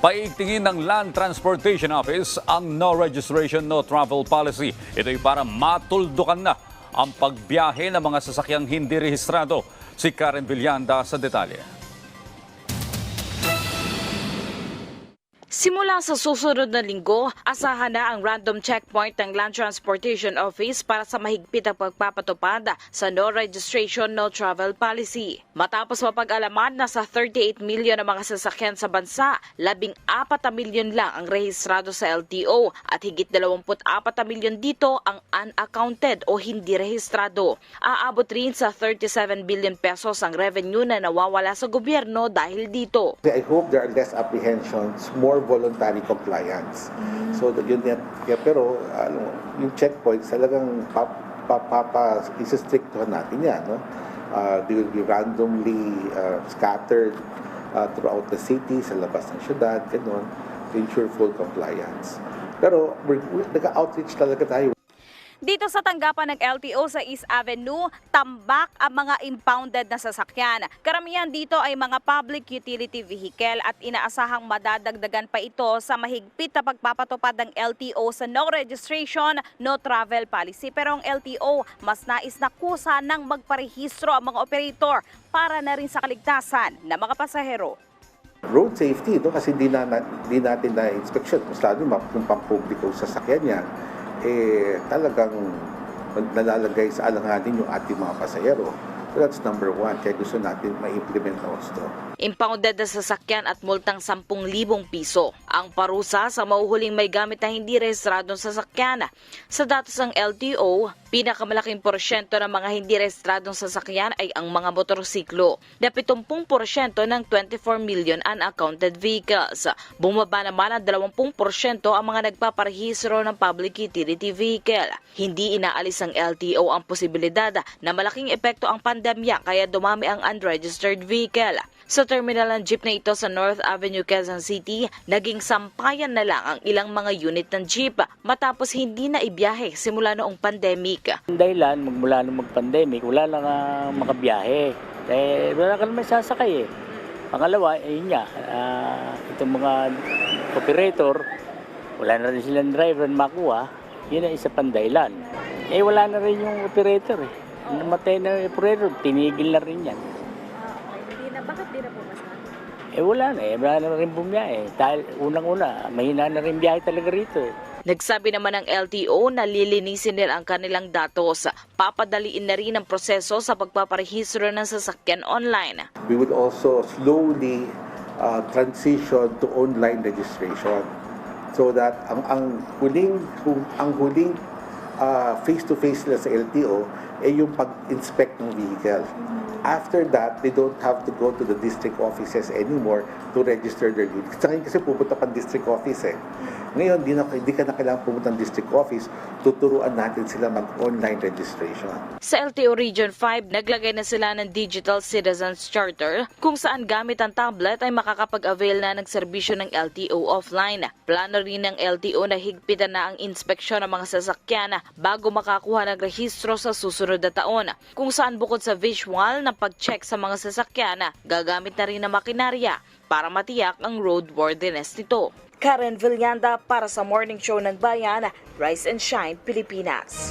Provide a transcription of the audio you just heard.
Paigtingin ng Land Transportation Office ang no registration, no travel policy. Ito'y para matuldukan na ang pagbiyahe ng mga sasakyang hindi rehistrado. Si Karen Villanda sa detalye. Simula sa susunod na linggo, asahan na ang random checkpoint ng Land Transportation Office para sa mahigpit ang pagpapatupad sa no registration, no travel policy. Matapos mapag-alaman na sa 38 milyon na mga sasakyan sa bansa, 14 na milyon lang ang rehistrado sa LTO at higit 24 na milyon dito ang unaccounted o hindi rehistrado. Aabot rin sa 37 billion pesos ang revenue na nawawala sa gobyerno dahil dito. I hope there are less apprehensions, more voluntary compliance. So that yun yan. Kaya, pero ano, yung checkpoints talagang pa, pa, pa, pa isistrictohan natin yan. No? Uh, they will be randomly uh, scattered uh, throughout the city, sa labas ng syudad, ganun, to ensure full compliance. Pero we're, we're, nag-outreach talaga tayo. Dito sa tanggapan ng LTO sa East Avenue, tambak ang mga impounded na sasakyan. Karamihan dito ay mga public utility vehicle at inaasahang madadagdagan pa ito sa mahigpit na pagpapatupad ng LTO sa no registration, no travel policy. Pero ang LTO mas nais na kusa ng magparehistro ang mga operator para na rin sa kaligtasan ng mga pasahero. road safety, no? kasi di, na, di natin na inspection, mas lalo kung pang-publiko sa sakyan niya, eh talagang nalalagay sa alanganin yung ating mga pasahero. So that's number one, kaya gusto natin ma-implement gusto. Impounded na sasakyan at multang 10,000 piso. Ang parusa sa mauhuling may gamit na hindi rehistradong sasakyan. Sa datos ng LTO, pinakamalaking porsyento ng mga hindi rehistradong sasakyan ay ang mga motorsiklo. Na 70% ng 24 million unaccounted vehicles. Bumaba naman ang 20% ang mga nagpaparehistro ng public utility vehicle. Hindi inaalis ng LTO ang posibilidad na malaking epekto ang pandemya kaya dumami ang unregistered vehicle. Sa terminal ng jeep na ito sa North Avenue, Quezon City, naging sampayan na lang ang ilang mga unit ng jeep matapos hindi na ibiyahe simula noong pandemic. Ang dahilan, magmula nung mag-pandemic, wala lang uh, makabiyahe. Eh, wala ka naman sasakay eh. Pangalawa, eh, yun nga, ah, itong mga operator, wala na rin silang driver na makuha, yun ang isa pang dahilan. Eh, wala na rin yung operator eh. Namatay na yung operator, tinigil na rin yan. Hindi na, bakit di na pumasok? Eh, wala na eh. Wala na rin bumiyahe. Dahil unang-una, mahina na rin biyahe talaga rito eh. Nagsabi naman ng LTO na lilinisin nila ang kanilang datos. Papadaliin na rin ang proseso sa pagpaparehistro ng sasakyan online. We would also slowly uh, transition to online registration so that ang ang huling kung ang huling uh, face-to-face nila sa LTO ay yung pag-inspect ng vehicle. After that, they don't have to go to the district offices anymore to register their unit. Sa ngayon kasi pupunta pa district office eh. Ngayon, di, na, di ka na kailangan pumunta ng district office, tuturuan natin sila mag-online registration. Sa LTO Region 5, naglagay na sila ng Digital Citizens Charter kung saan gamit ang tablet ay makakapag-avail na ng serbisyo ng LTO offline. Plano rin ng LTO na higpitan na ang inspeksyon ng mga sasakyan bago makakuha ng rehistro sa susunod na taon. Kung saan bukod sa visual na pag-check sa mga sasakyan, gagamit na rin ng makinarya para matiyak ang roadworthiness nito. Karen Villanda para sa Morning Show ng Bayan, Rise and Shine, Pilipinas.